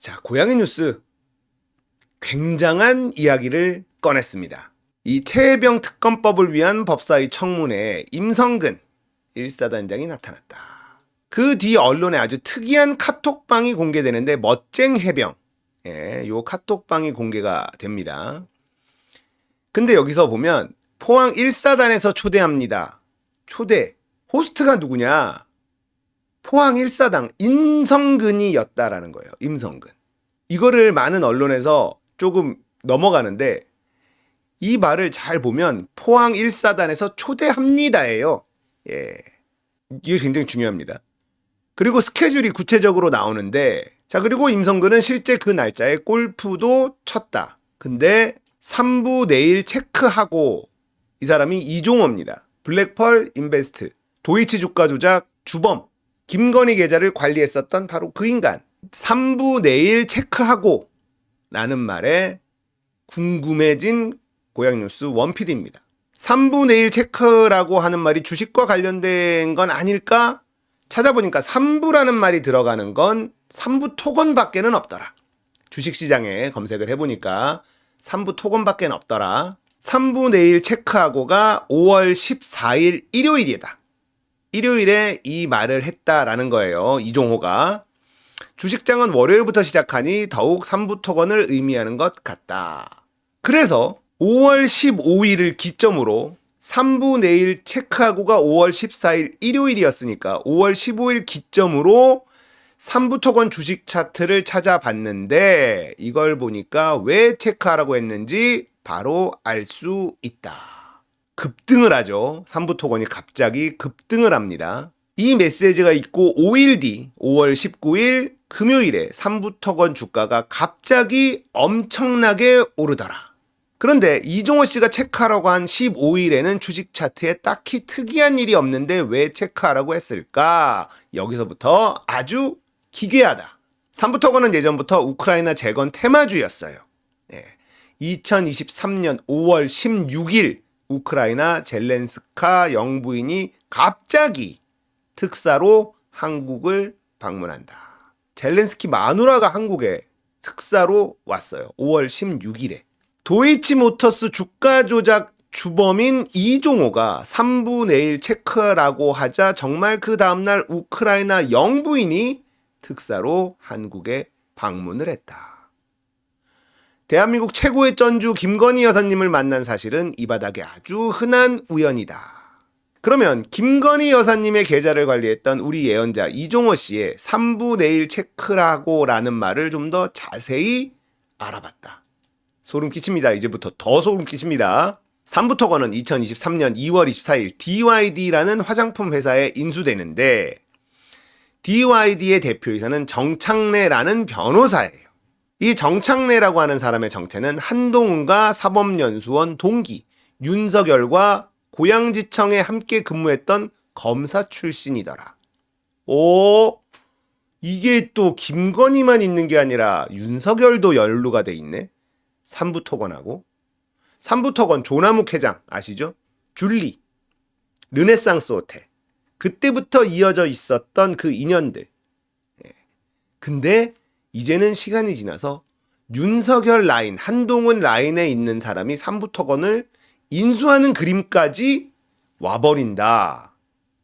자, 고양이 뉴스. 굉장한 이야기를 꺼냈습니다. 이 최혜병 특검법을 위한 법사위 청문회에 임성근 1사단장이 나타났다. 그 뒤 언론에 아주 특이한 카톡방이 공개되는데 멋쟁 해병. 예, 요 카톡방이 공개가 됩니다. 근데 여기서 보면 포항 1사단에서 초대합니다. 초대. 호스트가 누구냐? 포항 1사당 임성근이었다라는 거예요. 임성근. 이거를 많은 언론에서 조금 넘어가는데 이 말을 잘 보면 포항 1사단에서 초대합니다예요. 예. 이게 굉장히 중요합니다. 그리고 스케줄이 구체적으로 나오는데 자 그리고 임성근은 실제 그 날짜에 골프도 쳤다. 근데 3부 내일 체크하고 이 사람이 이종호입니다. 블랙펄 인베스트 도이치 주가 조작 주범 김건희 계좌를 관리했었던 바로 그 인간 3부 내일 체크하고 라는 말에 궁금해진 고양뉴스 원피디입니다. 3부 내일 체크라고 하는 말이 주식과 관련된 건 아닐까? 찾아보니까 3부라는 말이 들어가는 건 3부 토건 밖에는 없더라. 주식시장에 검색을 해보니까 3부 토건 밖에는 없더라. 3부 내일 체크하고가 5월 14일 일요일이다. 일요일에 이 말을 했다라는 거예요. 이종호가. 주식장은 월요일부터 시작하니 더욱 3부 토건을 의미하는 것 같다. 그래서 5월 15일을 기점으로 3부 내일 체크하고가 5월 14일 일요일이었으니까 5월 15일 기점으로 3부 토건 주식 차트를 찾아봤는데 이걸 보니까 왜 체크하라고 했는지 바로 알 수 있다. 급등을 하죠. 3부 토건이 갑자기 급등을 합니다. 이 메시지가 있고 5일 뒤 5월 19일 금요일에 3부 토건 주가가 갑자기 엄청나게 오르더라. 그런데 이종호 씨가 체크하라고 한 15일에는 주식 차트에 딱히 특이한 일이 없는데 왜 체크하라고 했을까? 여기서부터 아주 기괴하다. 3부 토건은 예전부터 우크라이나 재건 테마주였어요. 네. 2023년 5월 16일 우크라이나 젤렌스카 영부인이 갑자기 특사로 한국을 방문한다. 젤렌스키 마누라가 한국에 특사로 왔어요. 5월 16일에. 도이치모터스 주가 조작 주범인 이종호가 3부 내일 체크라고 하자 정말 그 다음날 우크라이나 영부인이 특사로 한국에 방문을 했다. 대한민국 최고의 전주 김건희 여사님을 만난 사실은 이 바닥에 아주 흔한 우연이다. 그러면 김건희 여사님의 계좌를 관리했던 우리 예언자 이종호 씨의 3부 내일 체크라고 라는 말을 좀 더 자세히 알아봤다. 소름 끼칩니다. 이제부터 더 소름 끼칩니다. 3부 토건은 2023년 2월 24일 DYD라는 화장품 회사에 인수되는데 DYD의 대표이사는 정창래라는 변호사예요. 이 정창래라고 하는 사람의 정체는 한동훈과 사법연수원 동기 윤석열과 고양지청에 함께 근무했던 검사 출신이더라. 오, 이게 또 김건희만 있는 게 아니라 윤석열도 연루가 돼 있네. 삼부 토건하고 삼부 토건 조나무 회장 아시죠? 줄리, 르네상스 호텔 그때부터 이어져 있었던 그 인연들. 예. 근데 이제는 시간이 지나서 윤석열 라인, 한동훈 라인에 있는 사람이 삼부 토건을 인수하는 그림까지 와버린다.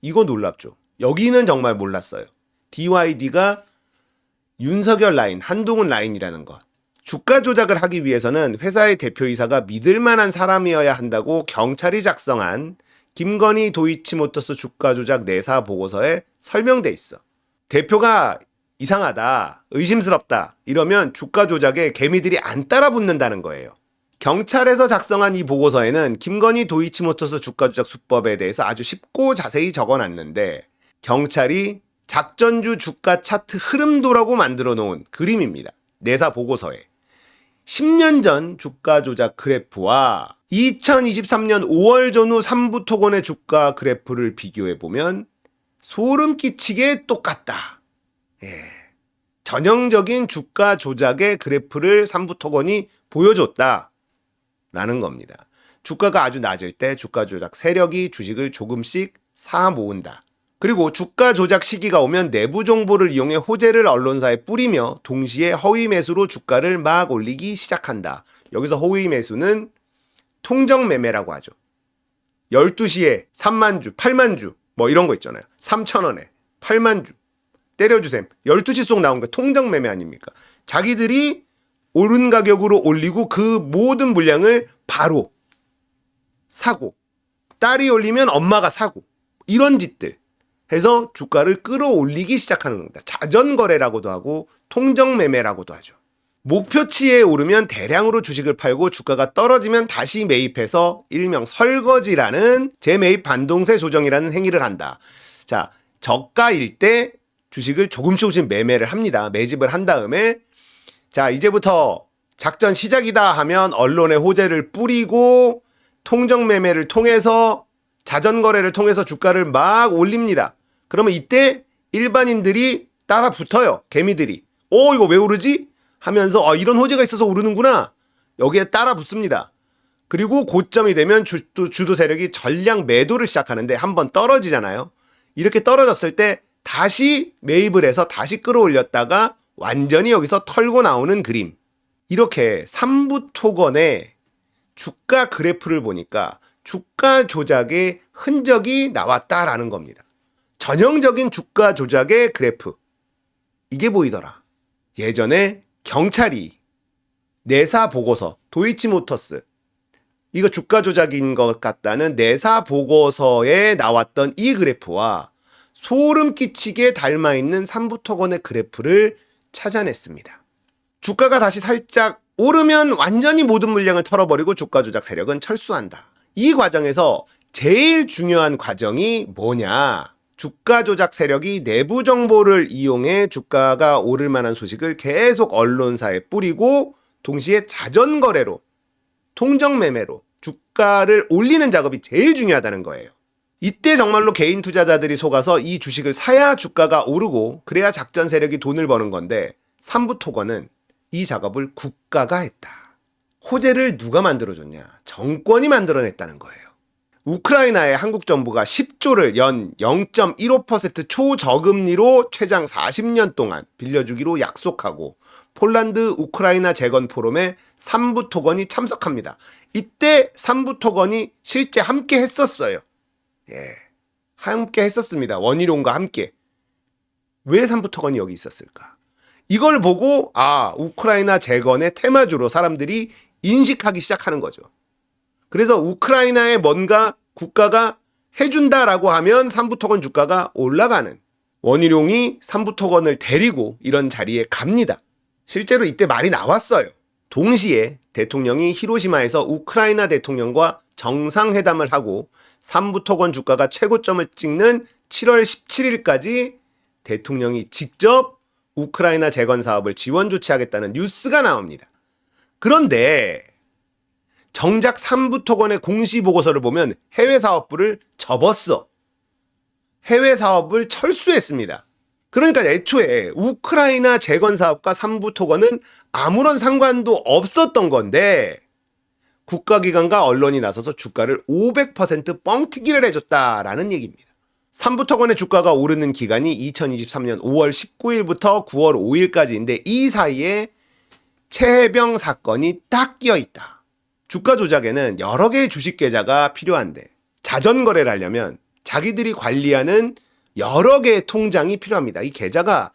이거 놀랍죠. 여기는 정말 몰랐어요. DYD가 윤석열 라인, 한동훈 라인이라는 것. 주가 조작을 하기 위해서는 회사의 대표이사가 믿을 만한 사람이어야 한다고 경찰이 작성한 김건희 도이치모터스 주가 조작 내사 보고서에 설명돼 있어. 대표가 이상하다, 의심스럽다, 이러면 주가 조작에 개미들이 안 따라 붙는다는 거예요. 경찰에서 작성한 이 보고서에는 김건희 도이치모터스 주가 조작 수법에 대해서 아주 쉽고 자세히 적어 놨는데 경찰이 작전주 주가 차트 흐름도라고 만들어 놓은 그림입니다. 내사 보고서에. 10년 전 주가 조작 그래프와 2023년 5월 전후 3부 토건의 주가 그래프를 비교해 보면 소름 끼치게 똑같다. 예. 전형적인 주가 조작의 그래프를 3부 토건이 보여줬다. 라는 겁니다. 주가가 아주 낮을 때 주가 조작 세력이 주식을 조금씩 사 모은다. 그리고 주가 조작 시기가 오면 내부 정보를 이용해 호재를 언론사에 뿌리며 동시에 허위 매수로 주가를 막 올리기 시작한다. 여기서 허위 매수는 통정 매매라고 하죠. 12시에 3만 주, 8만 주, 뭐 이런 거 있잖아요. 3천 원에 8만 주. 때려주셈. 12시 속 나온 거 통정 매매 아닙니까? 자기들이 오른 가격으로 올리고 그 모든 물량을 바로 사고 딸이 올리면 엄마가 사고 이런 짓들 해서 주가를 끌어올리기 시작하는 겁니다. 자전거래라고도 하고 통정 매매라고도 하죠. 목표치에 오르면 대량으로 주식을 팔고 주가가 떨어지면 다시 매입해서 일명 설거지라는 재매입 반동세 조정이라는 행위를 한다. 자, 저가일 때 주식을 조금씩 조금씩 매매를 합니다. 매집을 한 다음에 자, 이제부터 작전 시작이다 하면 언론에 호재를 뿌리고 통정 매매를 통해서 자전 거래를 통해서 주가를 막 올립니다. 그러면 이때 일반인들이 따라 붙어요. 개미들이. 오, 이거 왜 오르지? 하면서 아, 이런 호재가 있어서 오르는구나. 여기에 따라 붙습니다. 그리고 고점이 되면 주도, 주도 세력이 전량 매도를 시작하는데 한번 떨어지잖아요. 이렇게 떨어졌을 때 다시 매입을 해서 다시 끌어올렸다가 완전히 여기서 털고 나오는 그림. 이렇게 삼부 토건의 주가 그래프를 보니까 주가 조작의 흔적이 나왔다라는 겁니다. 전형적인 주가 조작의 그래프. 이게 보이더라. 예전에 경찰이 내사 보고서, 도이치모터스, 이거 주가 조작인 것 같다는 내사 보고서에 나왔던 이 그래프와 소름 끼치게 닮아 있는 삼부토건의 그래프를 찾아냈습니다. 주가가 다시 살짝 오르면 완전히 모든 물량을 털어버리고 주가 조작 세력은 철수한다. 이 과정에서 제일 중요한 과정이 뭐냐? 주가 조작 세력이 내부 정보를 이용해 주가가 오를 만한 소식을 계속 언론사에 뿌리고 동시에 자전 거래로 통정 매매로 주가를 올리는 작업이 제일 중요하다는 거예요. 이때 정말로 개인 투자자들이 속아서 이 주식을 사야 주가가 오르고 그래야 작전 세력이 돈을 버는 건데 삼부 토건은 이 작업을 국가가 했다. 호재를 누가 만들어줬냐? 정권이 만들어냈다는 거예요. 우크라이나의 한국 정부가 10조를 연 0.15% 초저금리로 최장 40년 동안 빌려주기로 약속하고 폴란드 우크라이나 재건 포럼에 삼부 토건이 참석합니다. 이때 삼부 토건이 실제 함께 했었어요. 예. 함께 했었습니다. 원희룡과 함께. 왜 삼부 토건이 여기 있었을까? 이걸 보고 아, 우크라이나 재건의 테마주로 사람들이 인식하기 시작하는 거죠. 그래서 우크라이나에 뭔가 국가가 해준다라고 하면 삼부토건 주가가 올라가는 원희룡이 삼부토건을 데리고 이런 자리에 갑니다. 실제로 이때 말이 나왔어요. 동시에 대통령이 히로시마에서 우크라이나 대통령과 정상회담을 하고 삼부토건 주가가 최고점을 찍는 7월 17일까지 대통령이 직접 우크라이나 재건 사업을 지원 조치하겠다는 뉴스가 나옵니다. 그런데 정작 삼부토건의 공시 보고서를 보면 해외 사업부를 접었어. 해외 사업을 철수했습니다. 그러니까 애초에 우크라이나 재건 사업과 삼부토건은 아무런 상관도 없었던 건데 국가기관과 언론이 나서서 주가를 500% 뻥튀기를 해줬다라는 얘기입니다. 삼부토건의 주가가 오르는 기간이 2023년 5월 19일부터 9월 5일까지인데 이 사이에 최해병 사건이 딱 끼어 있다. 주가 조작에는 여러 개의 주식 계좌가 필요한데 자전 거래를 하려면 자기들이 관리하는 여러 개의 통장이 필요합니다. 이 계좌가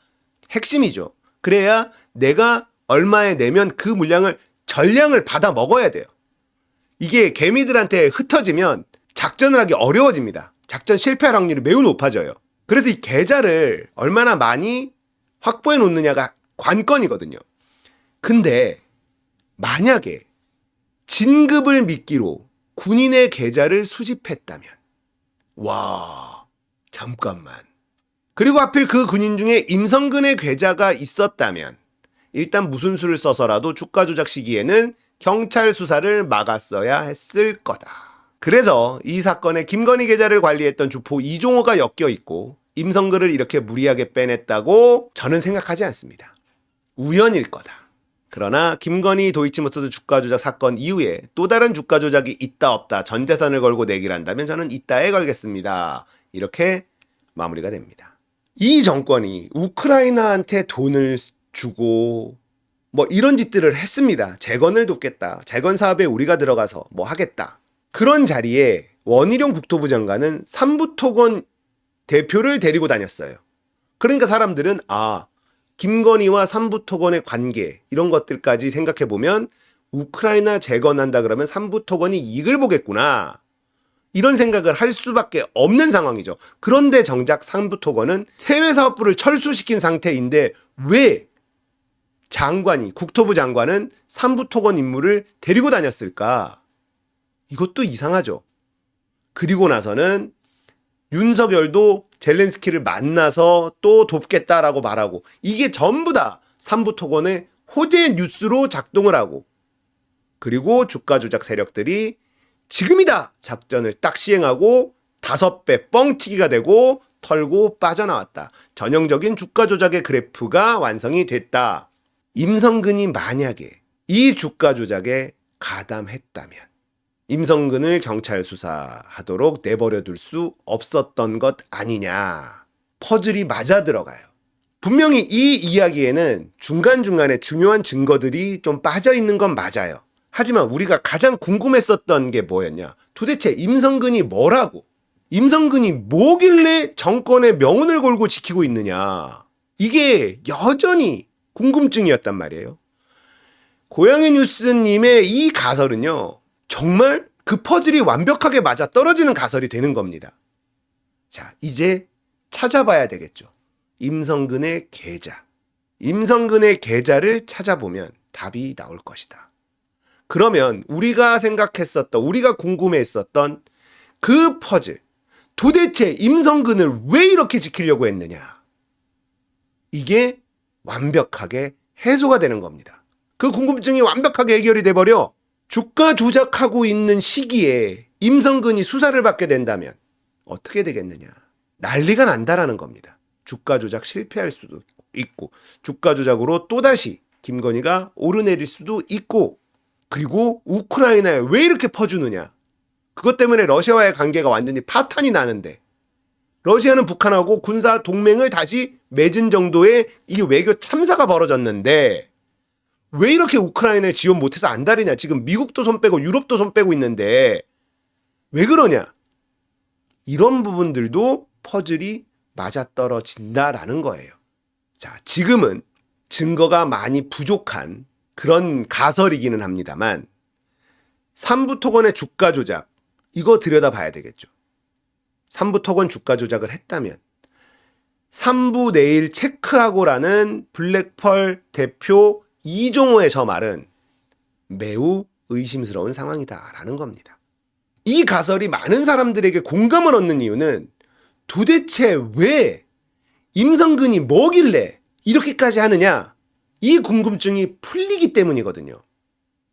핵심이죠. 그래야 내가 얼마에 내면 그 물량을 전량을 받아 먹어야 돼요. 이게 개미들한테 흩어지면 작전을 하기 어려워집니다. 작전 실패할 확률이 매우 높아져요. 그래서 이 계좌를 얼마나 많이 확보해 놓느냐가 관건이거든요. 근데 만약에 진급을 미끼로 군인의 계좌를 수집했다면 와 잠깐만 그리고 하필 그 군인 중에 임성근의 계좌가 있었다면 일단 무슨 수를 써서라도 주가 조작 시기에는 경찰 수사를 막았어야 했을 거다. 그래서 이 사건에 김건희 계좌를 관리했던 주포 이종호가 엮여 있고 임성근을 이렇게 무리하게 빼냈다고 저는 생각하지 않습니다. 우연일 거다. 그러나 김건희 도이치모터스 주가 조작 사건 이후에 또 다른 주가 조작이 있다 없다 전 재산을 걸고 내기를 한다면 저는 있다에 걸겠습니다. 이렇게 마무리가 됩니다. 이 정권이 우크라이나한테 돈을 주고 뭐 이런 짓들을 했습니다. 재건을 돕겠다. 재건 사업에 우리가 들어가서 뭐 하겠다. 그런 자리에 원희룡 국토부 장관은 삼부토건 대표를 데리고 다녔어요. 그러니까 사람들은 아 김건희와 삼부토건의 관계 이런 것들까지 생각해 보면 우크라이나 재건한다 그러면 삼부토건이 이익을 보겠구나. 이런 생각을 할 수밖에 없는 상황이죠. 그런데 정작 삼부토건은 해외 사업부를 철수시킨 상태인데 왜 장관이 국토부 장관은 삼부토건 인물을 데리고 다녔을까? 이것도 이상하죠. 그리고 나서는 윤석열도 젤렌스키를 만나서 또 돕겠다라고 말하고 이게 전부 다 삼부토건의 호재 뉴스로 작동을 하고 그리고 주가 조작 세력들이 지금이다 작전을 딱 시행하고 다섯 배 뻥튀기가 되고 털고 빠져나왔다. 전형적인 주가 조작의 그래프가 완성이 됐다. 임성근이 만약에 이 주가 조작에 가담했다면 임성근을 경찰 수사하도록 내버려 둘 수 없었던 것 아니냐. 퍼즐이 맞아 들어가요. 분명히 이 이야기에는 중간중간에 중요한 증거들이 좀 빠져 있는 건 맞아요. 하지만 우리가 가장 궁금했었던 게 뭐였냐? 도대체 임성근이 뭐라고? 임성근이 뭐길래 정권의 명운을 걸고 지키고 있느냐? 이게 여전히 궁금증이었단 말이에요. 고양이 뉴스님의 이 가설은요, 정말 그 퍼즐이 완벽하게 맞아 떨어지는 가설이 되는 겁니다. 자, 이제 찾아봐야 되겠죠. 임성근의 계좌. 임성근의 계좌를 찾아보면 답이 나올 것이다. 그러면 우리가 생각했었던, 우리가 궁금했었던 그 퍼즐. 도대체 임성근을 왜 이렇게 지키려고 했느냐? 이게 완벽하게 해소가 되는 겁니다. 그 궁금증이 완벽하게 해결이 돼버려 주가 조작하고 있는 시기에 임성근이 수사를 받게 된다면 어떻게 되겠느냐? 난리가 난다라는 겁니다. 주가 조작 실패할 수도 있고 주가 조작으로 또다시 김건희가 오르내릴 수도 있고 그리고 우크라이나에 왜 이렇게 퍼주느냐? 그것 때문에 러시아와의 관계가 완전히 파탄이 나는데 러시아는 북한하고 군사 동맹을 다시 맺은 정도의 이 외교 참사가 벌어졌는데 왜 이렇게 우크라이나에 지원 못해서 안달이냐? 지금 미국도 손 빼고 유럽도 손 빼고 있는데 왜 그러냐? 이런 부분들도 퍼즐이 맞아떨어진다라는 거예요. 자, 지금은 증거가 많이 부족한 그런 가설이기는 합니다만 삼부토건의 주가 조작 이거 들여다봐야 되겠죠. 삼부토건 주가 조작을 했다면 삼부 내일 체크하고라는 블랙펄 대표 이종호의 저 말은 매우 의심스러운 상황이다라는 겁니다. 이 가설이 많은 사람들에게 공감을 얻는 이유는 도대체 왜 임성근이 뭐길래 이렇게까지 하느냐? 이 궁금증이 풀리기 때문이거든요.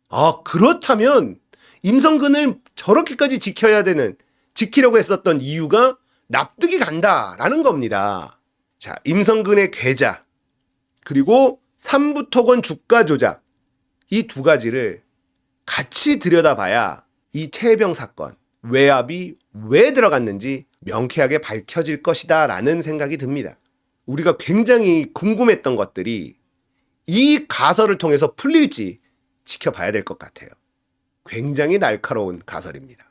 아, 그렇다면 임성근을 저렇게까지 지켜야 되는, 지키려고 했었던 이유가 납득이 간다라는 겁니다. 자, 임성근의 계좌, 그리고 삼부토건 주가 조작, 이 두 가지를 같이 들여다봐야 이 최혜병 사건, 외압이 왜 들어갔는지 명쾌하게 밝혀질 것이다 라는 생각이 듭니다. 우리가 굉장히 궁금했던 것들이 이 가설을 통해서 풀릴지 지켜봐야 될 것 같아요. 굉장히 날카로운 가설입니다.